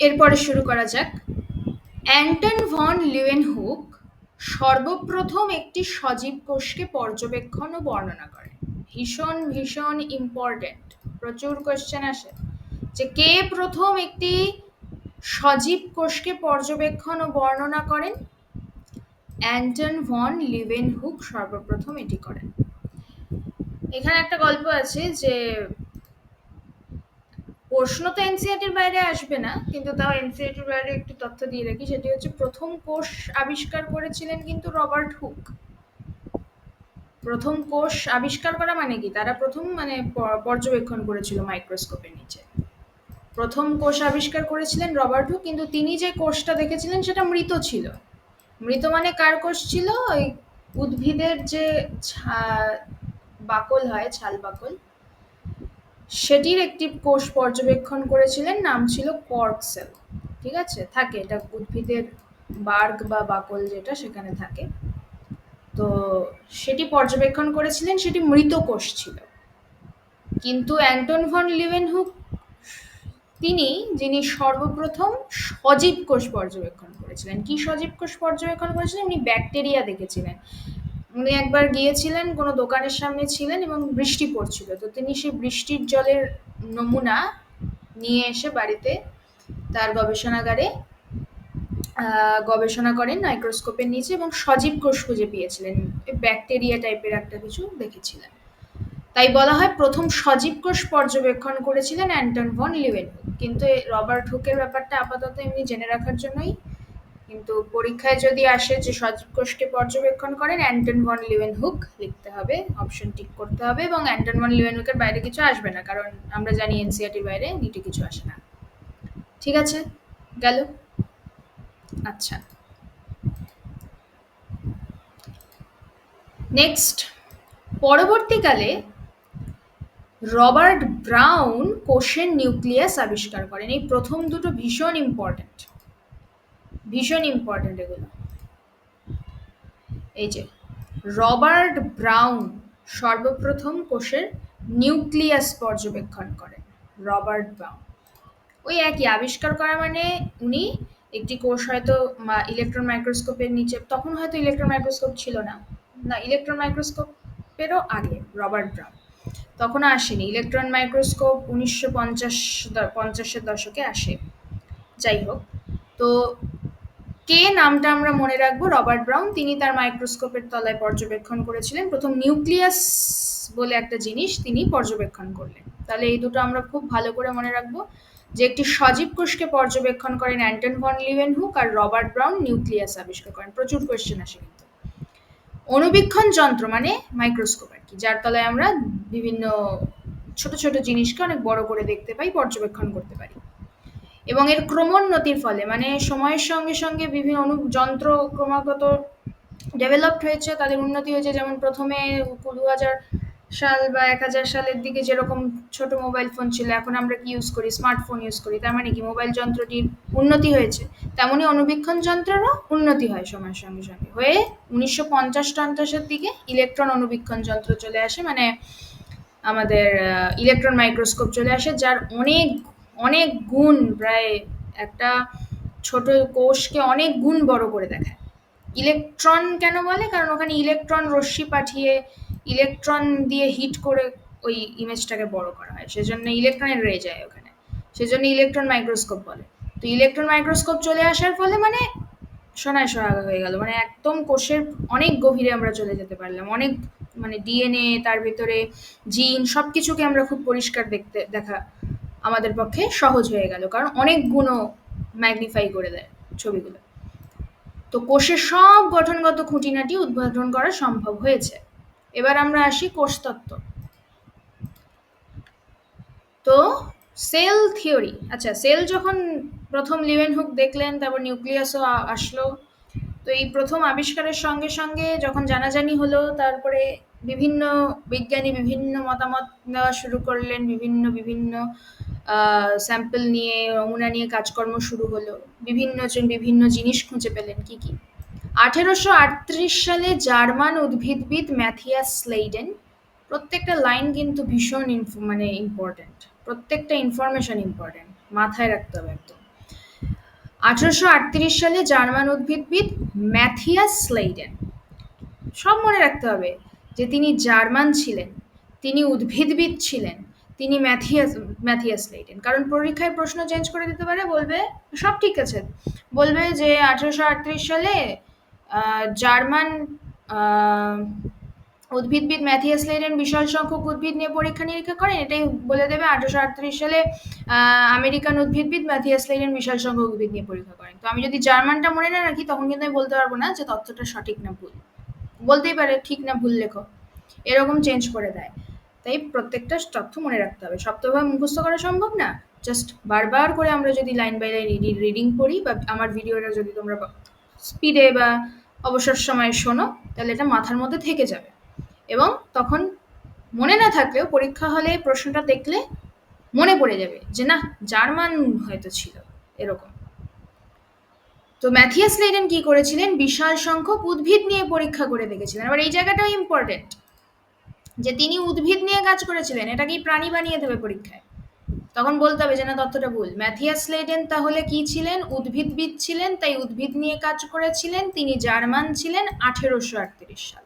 এরপরে শুরু করা যাক। অ্যান্টন ভন লিউয়েনহুক সর্বপ্রথম একটি সজীব কোষকে পর্যবেক্ষণ ও বর্ণনা করে। ভীষণ ভীষণ ইম্পর্টেন্ট প্রচুর কোশ্চেন আসে। যে কে প্রথম একটি সজীব কোষকে পর্যবেক্ষণ ও বর্ণনা করেন? অ্যান্টন ভন লিভেনহুক সর্বপ্রথম এটি করেন। এখানে একটা গল্প আছে যে প্রশ্ন তো এনসিআরটির বাইরে আসবে না, কিন্তু তাও এনসিআরটির বাইরে একটু তথ্য দিয়ে রাখি। সেটি হচ্ছে প্রথম কোষ আবিষ্কার করেছিলেন কিন্তু রবার্ট হুক। প্রথম কোষ আবিষ্কার করা মানে কি? তারা প্রথম মানে পর্যবেক্ষণ করেছিল মাইক্রোস্কোপের নিচে। প্রথম কোষ আবিষ্কার করেছিলেন রবার্ট হুক, কিন্তু তিনি যে কোষটা দেখেছিলেন সেটা মৃত ছিল। মৃত মানে কার কোষ ছিল? ওই উদ্ভিদের যে বাকল হয়, ছাল বাকল সেটির একটি কোষ পর্যবেক্ষণ করেছিলেন, নাম ছিল কর্ক সেল ঠিক আছে? থাকে, এটা উদ্ভিদের বার্গ বা বাকল যেটা সেখানে থাকে। তো সেটি পর্যবেক্ষণ করেছিলেন, সেটি মৃত কোষ ছিল। কিন্তু অ্যান্টন ভন লিভেনহুক, তিনি, যিনি সর্বপ্রথম সজীব কোষ পর্যবেক্ষণ করেছিলেন। কি সজীব কোষ পর্যবেক্ষণ করেছিলেন? উনি ব্যাকটেরিয়া দেখেছিলেন। উনি একবার গিয়েছিলেন, কোনো দোকানের সামনে ছিলেন এবং বৃষ্টি পড়ছিল। তো তিনি সেই বৃষ্টির জলের নমুনা নিয়ে এসে বাড়িতে তার গবেষণাগারে গবেষণা করেন মাইক্রোস্কোপের নিচে এবং সজীব কোষ খুঁজে পেয়েছিলেন। ব্যাকটেরিয়া টাইপের একটা কিছু দেখেছিলেন। তাই বলা হয় প্রথম সজীব কোষ পর্যবেক্ষণ করেছিলেন অ্যান্টন ভন লিভেন কিন্তু রবার্ট হুকের ব্যাপারটা আপাতত এমনি জেনে রাখার জন্যই কিন্তু পরীক্ষায় যদি আসে যে সজীব কোষকে পর্যবেক্ষণ করেন, অ্যান্টন ভন লিভেন হুক লিখতে হবে অপশন টিক করতে হবে এবং অ্যান্টন ভন লিভেন হুকের বাইরে কিছু আসবে না, কারণ আমরা জানি এনসিআরটির বাইরে নিটে কিছু আসে না। ঠিক আছে? গেল? আচ্ছা। নেক্সট পরবর্তীকালে রবার্ট ব্রাউন কোষের নিউক্লিয়াস আবিষ্কার করেন। এই প্রথম দুটো ভীষণ ইম্পর্ট্যান্ট ভীষণ ইম্পর্ট্যান্ট এগুলো। এই যে, রবার্ট ব্রাউন সর্বপ্রথম কোষের নিউক্লিয়াস পর্যবেক্ষণ করেন, রবার্ট ব্রাউন। ওই একই, আবিষ্কার করা মানে উনি একটি কোষ হয়তো ইলেকট্রন মাইক্রোস্কোপের নিচে, তখন হয়তো ইলেকট্রন মাইক্রোস্কোপ ছিল না। না ইলেকট্রন মাইক্রোস্কোপেরও আগে, রবার্ট ব্রাউন। তখন আসেনি ইলেকট্রন মাইক্রোস্কোপ উনিশশো পঞ্চাশ পঞ্চাশের দশকে আসে। যাই হোক, তো কে নামটা আমরা মনে রাখব? Robert Brown. তিনি তার মাইক্রোস্কোপের তলায় পর্যবেক্ষণ করেছিলেন। প্রথম নিউক্লিয়াস বলে একটা জিনিস তিনি পর্যবেক্ষণ করলেন। তাহলে এই দুটো আমরা খুব ভালো করে মনে রাখব। যে একটি সজীব কোষকে পর্যবেক্ষণ করেন অ্যান্টন ভন লিভেন হুক আর রবার্ট ব্রাউন নিউক্লিয়াস আবিষ্কার করেন। প্রচুর কোয়েশ্চেন আসে কিন্তু। অনুবীক্ষণ যন্ত্র মানে মাইক্রোস্কোপ আর কি, যার তলায় আমরা বিভিন্ন ছোট ছোট জিনিসকে অনেক বড় করে দেখতে পাই, পর্যবেক্ষণ করতে পারি। এবং এর ক্রমোন্নতির ফলে মানে সময়ের সঙ্গে সঙ্গে বিভিন্ন অনু, যন্ত্র ক্রমাগত ডেভেলপড হয়েছে, তাদের উন্নতি হয়েছে। যেমন প্রথমে দু হাজার সাল বা এক হাজার সালের দিকে যেরকম ছোট মোবাইল ফোন ছিল, এখন আমরা কি ইউজ করি? স্মার্টফোন ইউজ করি। তার মানে কি? মোবাইল যন্ত্রটির উন্নতি হয়েছে। তেমনই অনুবীক্ষণ যন্ত্রেরও উন্নতি হয় সময়ের সঙ্গে সঙ্গে। হয়ে উনিশশো পঞ্চাশ টঞ্চাশের দিকে ইলেকট্রন অনুবীক্ষণ যন্ত্র চলে আসে মানে আমাদের ইলেকট্রন মাইক্রোস্কোপ চলে আসে, যার অনেক অনেক গুণ প্রায় একটা ছোট কোষকে অনেক গুণ বড় করে দেখায়। ইলেকট্রন কেন বলে? কারণ ওখানে ইলেকট্রন রশ্মি পাঠিয়ে, ইলেকট্রন দিয়ে হিট করে ওই ইমেজটাকে বড় করা হয়। সেজন্য ইলেকট্রনের রে যায় ওখানে। সেজন্য ইলেকট্রন মাইক্রোস্কোপ বলে। তো ইলেকট্রন মাইক্রোস্কোপ চলে আসার ফলে মানে সোনায় সোহাগা হয়ে গেল। মানে একদম কোষের অনেক গভীরে আমরা চলে যেতে পারলাম। অনেক মানে ডিএনএ তার ভিতরে জিন সব কিছুকে আমরা খুব পরিষ্কার দেখতে, দেখা আমাদের পক্ষে সহজ হয়ে গেল, কারণ অনেক গুণও ম্যাগনিফাই করে দেয় ছবিগুলো। তো কোষের সব গঠনগত খুঁটিনাটি উদ্বোধন করা সম্ভব হয়েছে। এবার আমরা আসি কোষতত্ত্ব তো সেল থিওরি আচ্ছা সেল যখন প্রথম লিভেন হুক দেখলেন, তারপর নিউক্লিয়াসও আসলো। তো এই প্রথম আবিষ্কারের সঙ্গে সঙ্গে যখন জানাজানি হলো, তারপরে বিভিন্ন বিজ্ঞানী বিভিন্ন মতামত নেওয়া শুরু করলেন, বিভিন্ন বিভিন্ন স্যাম্পল নিয়ে, নমুনা নিয়ে কাজকর্ম শুরু হলো। বিভিন্ন জন, বিভিন্ন জিনিস খুঁজে পেলেন কি কি। আঠেরোশো আটত্রিশ সালে জার্মান উদ্ভিদবিদ ম্যাথিয়াস স্লেইডেন, প্রত্যেকটা লাইন কিন্তু ভীষণ মানে ইম্পর্ট্যান্ট প্রত্যেকটা ইনফরমেশন ইম্পর্ট্যান্ট মাথায় রাখতে হবে একদম। আঠারোশো আটত্রিশ সালে জার্মান উদ্ভিদবিদ ম্যাথিয়াস স্লেইডেন, সব মনে রাখতে হবে যে তিনি জার্মান ছিলেন, তিনি উদ্ভিদবিদ ছিলেন তিনি ম্যাথিয়াস ম্যাথিয়াস লেইডেন কারণ পরীক্ষায় প্রশ্ন চেঞ্জ করে দিতে পারে, বলবে, সব ঠিক আছে। বলবে যে আঠেরোশো আটত্রিশ সালে জার্মান উদ্ভিদবিদ ম্যাথিয়াস লেইডেন বিশাল সংখ্যক উদ্ভিদ নিয়ে পরীক্ষা নিরীক্ষা করেন, এটাই বলে দেবে আঠারোশো আটত্রিশ সালে আমেরিকান উদ্ভিদবিদ ম্যাথিয়াস লেইডেন বিশাল সংখ্যক উদ্ভিদ নিয়ে পরীক্ষা করেন। তো আমি যদি জার্মানটা মনে না রাখি, তখন কিন্তু আমি বলতে পারব না যে তথ্যটা সঠিক না ভুল। বলতেই পারে, ঠিক না ভুল লেখো এরকম চেঞ্জ করে দেয়। তাই প্রত্যেকটা তথ্য মনে রাখতে হবে। তো মুখস্থ করা সম্ভব না। জাস্ট বারবার করে আমরা যদি লাইন বাই লাইন রিডিং করি বা আমার ভিডিওটা যদি তোমরা স্পিডে বা অবসর সময়ে শোনো, তাহলে এটা মাথার মধ্যে থেকে যাবে। এবং তখন মনে না থাকলেও পরীক্ষা হলে প্রশ্নটা দেখলে মনে পড়ে যাবে যে, না জার্মান হয়তো ছিল এরকম। তো ম্যাথিয়াস লেডেন কি করেছিলেন? বিশাল সংখ্যক উদ্ভিদ নিয়ে পরীক্ষা করে দেখেছিলেন। আবার এই জায়গাটাও ইম্পর্টেন্ট যে তিনি উদ্ভিদ নিয়ে কাজ করেছিলেন, এটাকেই প্রাণী বানিয়ে দেবে পরীক্ষায়। তখন বলতে হবে যে না তথ্যটা ভুল। ম্যাথিয়াস লেডেন তাহলে কি ছিলেন? উদ্ভিদবিদ ছিলেন, তাই উদ্ভিদ নিয়ে কাজ করেছিলেন। তিনি জার্মান ছিলেন আঠেরোশো আটত্রিশ সাল।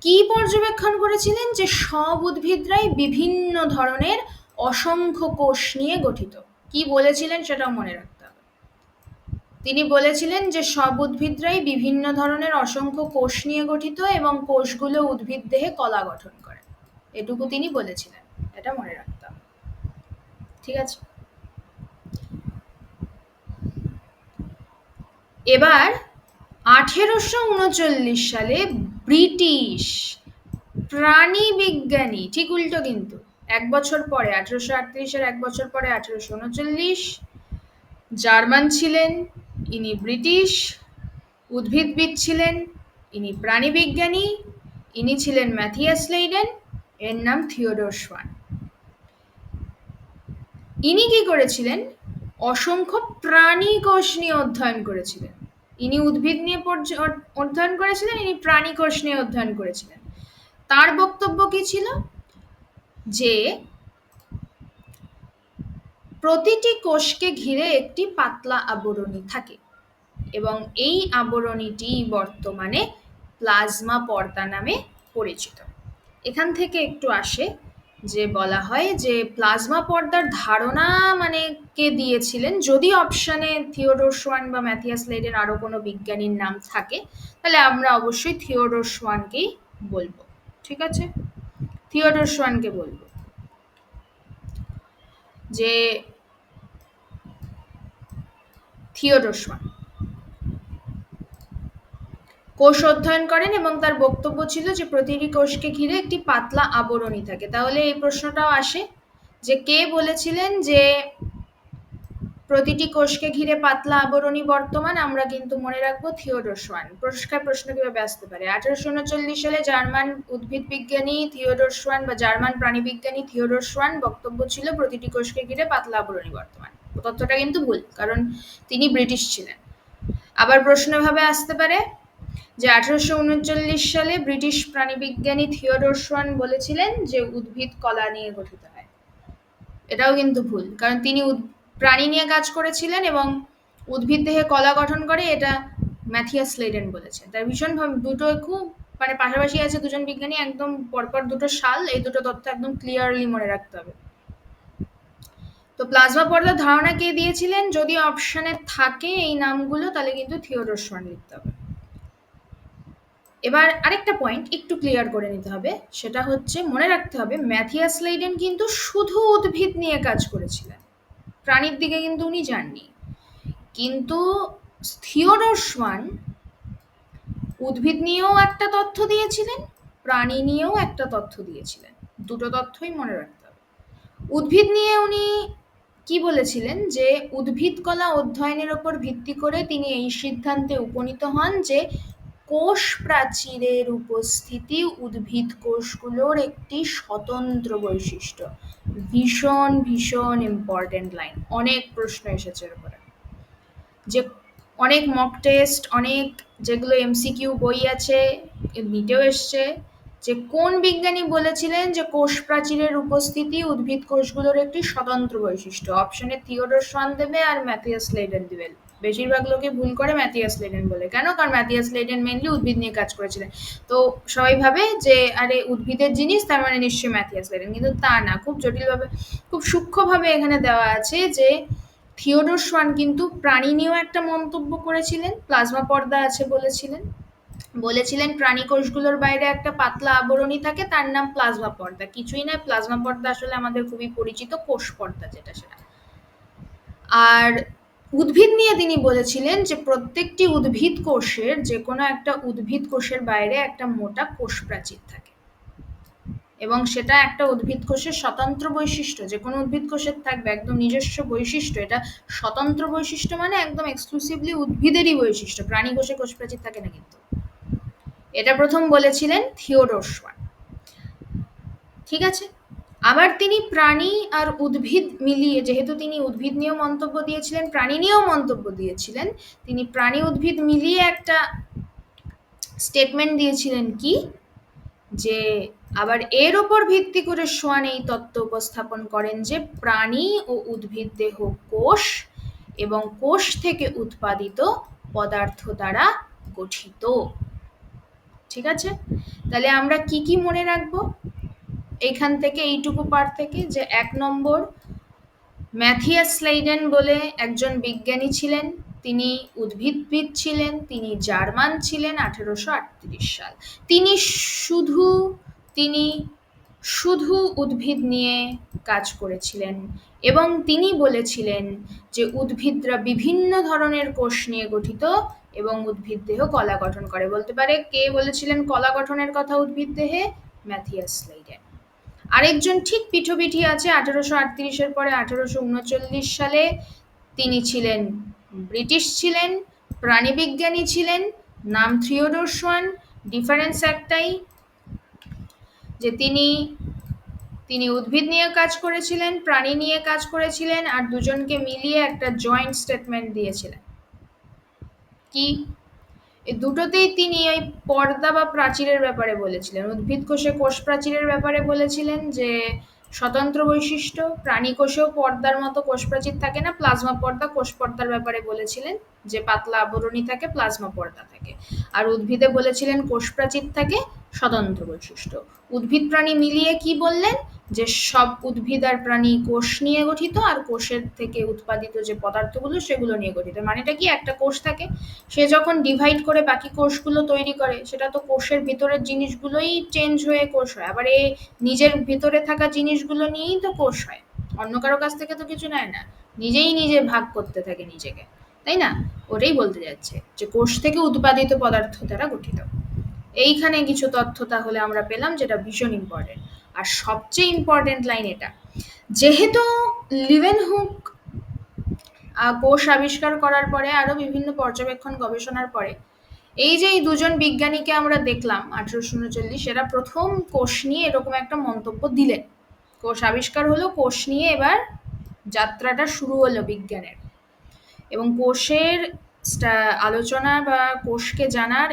কি পর্যবেক্ষণ করেছিলেন যে সব উদ্ভিদরাই বিভিন্ন ধরনের অসংখ্য কোষ নিয়ে গঠিত? কি বলেছিলেন সেটাও মনে হবে তিনি বলেছিলেন যে সব উদ্ভিদরাই বিভিন্ন ধরনের অসংখ্য কোষ নিয়ে গঠিত এবং কোষগুলো উদ্ভিদ দেহে কলা গঠন করে। এটুকু তিনি বলেছিলেন। এটা মনে রাখতে হবে ঠিক আছে? এবার আঠেরোশো উনচল্লিশ সালে ব্রিটিশ প্রাণী বিজ্ঞানী, ঠিক উল্টো কিন্তু, এক বছর পরে, আঠেরোশো আটত্রিশের এক বছর পরে আঠেরোশো উনচল্লিশ, জার্মান ছিলেন। ইনি ব্রিটিশ, উদ্ভিদবিদ ছিলেন, ইনি প্রাণীবিজ্ঞানী, ইনি ছিলেন ম্যাথিয়াস লেইডেন, এর নাম থিওডোর সোয়ান। ইনি কি করেছিলেন? অসংখ্য প্রাণী কোষ নিয়ে অধ্যয়ন করেছিলেন। ইনি উদ্ভিদ নিয়ে অধ্যয়ন করেছিলেন, ইনি প্রাণী কোষ নিয়ে অধ্যয়ন করেছিলেন। তার বক্তব্য কি ছিল? যে প্রতিটি কোষকে ঘিরে একটি পাতলা আবরণী থাকে। এবং এই আবরণীটি বর্তমানে প্লাজমা পর্দা নামে পরিচিত। এখান থেকে একটু আসে যে বলা হয় যে প্লাজমা পর্দার ধারণা মানে কে দিয়েছিলেন? যদি অপশানে থিওডোর সোয়ান বা ম্যাথিয়াস লেডের আরও কোনো বিজ্ঞানীর নাম থাকে, তাহলে আমরা অবশ্যই থিওডোর সোয়ানকেই বলব। ঠিক আছে? থিওডোর সোয়ানকে বলব। যে থিওডোর সোয়ান। কোষ অধ্যয়ন করেন এবং তার বক্তব্য ছিল যে প্রতিটি কোষকে ঘিরে একটি পাতলা আবরণী থাকে। তাহলে এই প্রশ্নটাও আসে যে কে বলেছিলেন যে প্রতিটি কোষকে ঘিরে পাতলা আবরণী বর্তমান? আমরা কিন্তু মনে রাখব থিওডোর পুরস্কার প্রশ্ন কীভাবে আসতে পারে? আঠারোশো উনচল্লিশ সালে জার্মান উদ্ভিদ বিজ্ঞানী থিওডোসোয়ান বা জার্মান প্রাণীবিজ্ঞানী থিওডোর সোয়ান বক্তব্য ছিল প্রতিটি কোষকে ঘিরে পাতলা আবরণী বর্তমান। তথ্যটা কিন্তু ভুল, কারণ তিনি ব্রিটিশ ছিলেন। আবার প্রশ্ন ভাবে আসতে পারে যে আঠারোশো উনচল্লিশ সালে ব্রিটিশ প্রাণীবিজ্ঞানী থিওডোর সোয়ান বলেছিলেন যে উদ্ভিদ কলা নিয়ে গঠিত হয়। এটাও কিন্তু ভুল, কারণ তিনি প্রাণী নিয়ে কাজ করেছিলেন এবং উদ্ভিদ দেহে কলা গঠন করে এটা ম্যাথিয়াস লেডেন বলেছে তাই ভীষণ দুটো খুব মানে পাশাপাশি আছে দুজন বিজ্ঞানী, একদম পরপর দুটো সাল, এই দুটো তথ্য একদম ক্লিয়ারলি মনে রাখতে হবে। তো প্লাজমা পর্দার ধারণা কে দিয়েছিলেন? যদি অপশানে থাকে এই নামগুলো, তাহলে কিন্তু থিওডোর সোয়ান লিখতে হবে। এবার আরেকটা পয়েন্ট একটু ক্লিয়ার করে নিতে হবে, সেটা হচ্ছে মনে রাখতে হবে ম্যাথিয়াস লেইডেন কিন্তু শুধু উদ্ভিদ নিয়ে কাজ করেছিলেন। প্রাণীর দিকে কিন্তু উনি যাননি। কিন্তু থিওডোর সোয়ান উদ্ভিদ নিয়েও একটা তথ্য দিয়েছিলেন, প্রাণী নিয়েও একটা তথ্য দিয়েছিলেন। দুটো তথ্যই মনে রাখতে হবে। উদ্ভিদ নিয়ে উনি কি বলেছিলেন যে উদ্ভিদ কলা অধ্যয়নের ওপর ভিত্তি করে তিনি এই সিদ্ধান্তে উপনীত হন যে কোষ প্রাচীরের উপস্থিতি উদ্ভিদ কোষগুলোর একটি স্বতন্ত্র বৈশিষ্ট্য। ভীষণ ভীষণ ইম্পর্টেন্ট লাইন অনেক প্রশ্ন এসেছে এর উপরে। যে অনেক মক টেস্ট অনেক যেগুলো এমসিকিউ বই আছে নিটেও এসছে যে কোন বিজ্ঞানী বলেছিলেন যে কোষ প্রাচীরের উপস্থিতি উদ্ভিদ কোষগুলোর একটি স্বতন্ত্র বৈশিষ্ট্য? অপশনে থিওডোর সন দেবে আর ম্যাথিয়াস লেডেন দেবে বেশিরভাগ লোকে ভুল করে ম্যাথিয়াস লেডেন বলে। কেন? কারণ ম্যাথিয়াস লেডেন মেনলি উদ্ভিদ নিয়ে কাজ করেছিলেন। তো সবাই ভাবে যে, আরে উদ্ভিদের জিনিস, তার মানে নিশ্চয়ই ম্যাথিয়াস লেডেন। কিন্তু তা না। খুব জটিলভাবে, খুব সূক্ষ্মভাবে এখানে দেওয়া আছে যে, থিওডোর সোয়ান কিন্তু প্রাণী নিয়েও একটা মন্তব্য করেছিলেন, প্লাজমা পর্দা আছে বলেছিলেন। বলেছিলেন প্রাণী কোষগুলোর বাইরে একটা পাতলা আবরণী থাকে, তার নাম প্লাজমা পর্দা। কিছুই নয়, প্লাজমা পর্দা আসলে আমাদের খুবই পরিচিত কোষ পর্দা যেটা সেটা। আর উদ্ভিদ নিয়ে তিনি বলেছিলেন যে প্রত্যেকটি উদ্ভিদ কোষের যে কোনো একটা উদ্ভিদ কোষের বাইরে একটা মোটা কোষ প্রাচীর থাকে। এবং সেটা একটা উদ্ভিদ কোষের স্বতন্ত্র বৈশিষ্ট্য যে কোনো উদ্ভিদ কোষের থাকবে একদম নিজস্ব বৈশিষ্ট্য। এটা স্বতন্ত্র বৈশিষ্ট্য মানে একদম এক্সক্লুসিভলি উদ্ভিদেরই বৈশিষ্ট্য, প্রাণী কোষে কোষ প্রাচীর থাকে না কিন্তু। এটা প্রথম বলেছিলেন থিওডোর ঠিক আছে? আবার তিনি প্রাণী আর উদ্ভিদ মিলিয়ে, যেহেতু তিনি উদ্ভিদ নিয়েও মন্তব্য দিয়েছিলেন, প্রাণী নিয়েও মন্তব্য দিয়েছিলেন, তিনি প্রাণী উদ্ভিদ মিলিয়ে একটা স্টেটমেন্ট দিয়েছিলেন কি? যে আবার এর ওপর ভিত্তি করে সোয়ান এই তত্ত্ব উপস্থাপন করেন যে প্রাণী ও উদ্ভিদ দেহ কোষ এবং কোষ থেকে উৎপাদিত পদার্থ দ্বারা গঠিত। ঠিক আছে? তাহলে আমরা কি কি মনে রাখব? এইখান থেকে এইটুকু পার থেকে যে এক নম্বর ম্যাথিয়াস স্লাইডেন বলে একজন বিজ্ঞানী ছিলেন। তিনি উদ্ভিদবিদ ছিলেন, তিনি জার্মান ছিলেন আঠেরোশো আটত্রিশ সাল। তিনি শুধু তিনি শুধু উদ্ভিদ নিয়ে কাজ করেছিলেন এবং তিনি বলেছিলেন যে উদ্ভিদরা বিভিন্ন ধরনের কোষ নিয়ে গঠিত এবং উদ্ভিদ দেহ কলা গঠন করে। বলতে পারে কে বলেছিলেন কলা গঠনের কথা উদ্ভিদ দেহে? Matthias Schleiden. আরেকজন ঠিক পিঠোপিঠি আছে, আঠেরোশো আটত্রিশের পরে আঠেরোশো উনচল্লিশ সালে তিনি ছিলেন ব্রিটিশ ছিলেন প্রাণীবিজ্ঞানী ছিলেন, নাম থিওডোর সোয়ান, ডিফারেন্স একটাই যে তিনি তিনি উদ্ভিদ নিয়ে কাজ করেছিলেন, প্রাণী নিয়ে কাজ করেছিলেন আর দুজনকে মিলিয়ে একটা জয়েন্ট স্টেটমেন্ট দিয়েছিলেন। কি? এই দুটোতেই তিনি ওই পর্দা বা প্রাচীরের ব্যাপারে বলেছিলেন, উদ্ভিদ কোষে কোষ প্রাচীরের ব্যাপারে বলেছিলেন যে স্বতন্ত্র বৈশিষ্ট্য, প্রাণী কোষেও পর্দার মতো কোষ প্রাচীর থাকে না, প্লাজমা পর্দা কোষ পর্দার ব্যাপারে বলেছিলেন যে পাতলা আবরণী থাকে, প্লাজমা পর্দা থাকে। আর উদ্ভিদে বলেছিলেন কোষ প্রাচীর থাকে স্বতন্ত্র বৈশিষ্ট্য। উদ্ভিদ প্রাণী মিলিয়ে কি বললেন? যে সব উদ্ভিদ আর প্রাণী কোষ নিয়ে গঠিত আর কোষের থেকে উৎপাদিত যে পদার্থগুলো সেগুলো নিয়ে গঠিত। মানেটা কি? একটা কোষ থাকে, সে যখন ডিভাইড করে বাকি কোষগুলো তৈরি করে, সেটা তো কোষের ভিতরের জিনিসগুলোই চেঞ্জ হয়ে কোষ হয়। আবার এই নিজের ভিতরে থাকা জিনিসগুলো নিয়েই তো কোষ হয়। অন্য কারও কাছ থেকে তো কিছু নেয় না। নিজেই নিজে ভাগ করতে থাকে নিজেকে। তাই না? ওটাই বলতে যাচ্ছে যে কোষ থেকে উৎপাদিত পদার্থ দ্বারা গঠিত। এইখানে কিছু তথ্য তাহলে আমরা পেলাম, যেটা ভীষণ ইম্পর্টেন্ট আর সবচেয়ে ইম্পর্টেন্ট লাইন এটা। যেহেতু লিভেন হুক কোষ আবিষ্কার করার পরে আরও বিভিন্ন পর্যবেক্ষণ গবেষণার পরে, এই যে এই দুজন বিজ্ঞানীকে আমরা দেখলাম আঠেরোশো উনচল্লিশ, এরা প্রথম কোষ নিয়ে এরকম একটা মন্তব্য দিলেন। কোষ আবিষ্কার হলো, কোষ নিয়ে এবার যাত্রাটা শুরু হলো বিজ্ঞানের। এবং কোষের আলোচনা বা কোষকে জানার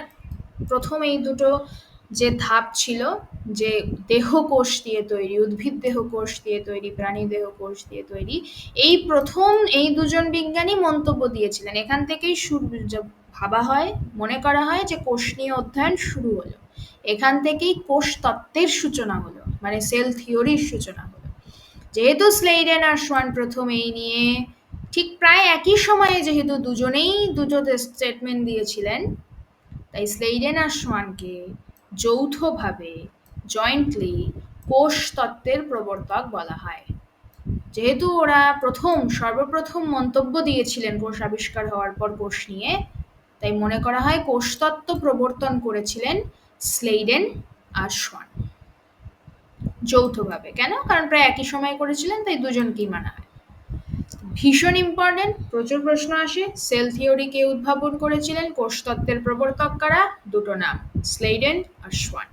প্রথম এই দুটো যে ধাপ ছিল যে দেহ কোষ দিয়ে তৈরি, উদ্ভিদ দেহ কোষ দিয়ে তৈরি, প্রাণী দেহ কোষ দিয়ে তৈরি, এই প্রথম এই দুজন বিজ্ঞানী মন্তব্য দিয়েছিলেন। এখান থেকেই শুরু ভাবা হয়, মনে করা হয় যে কোষ নিয়ে অধ্যয়ন শুরু হলো। এখান থেকেই কোষ তত্ত্বের সূচনা হলো মানে সেল থিওরির সূচনা হলো। যেহেতু স্লেইডেন আর সোয়ান প্রথম এই নিয়ে ঠিক প্রায় একই সময়ে যেহেতু দুজনেই দুটো স্টেটমেন্ট দিয়েছিলেন, তাই স্লেইডেন আর সোয়ানকে যৌথভাবে জয়েন্টলি কোষ তত্ত্বের প্রবর্তক বলা হয়। যেহেতু ওরা প্রথম, সর্বপ্রথম মন্তব্য দিয়েছিলেন কোষ আবিষ্কার হওয়ার পর কোষ নিয়ে, তাই মনে করা হয় কোষতত্ত্ব প্রবর্তন করেছিলেন স্লেইডেন আর সোয়ান। যৌথভাবে। কেন? কারণ প্রায় একই সময় করেছিলেন, তাই দুজনকেই মানা হয়। ভীষণ ইম্পর্টেন্ট প্রচুর প্রশ্ন আসে। সেল থিওরি কে উদ্ভাবন করেছিলেন কোষতত্ত্বের প্রবর্তক কারা? দুটো নাম স্লেইডেন আর সোয়ান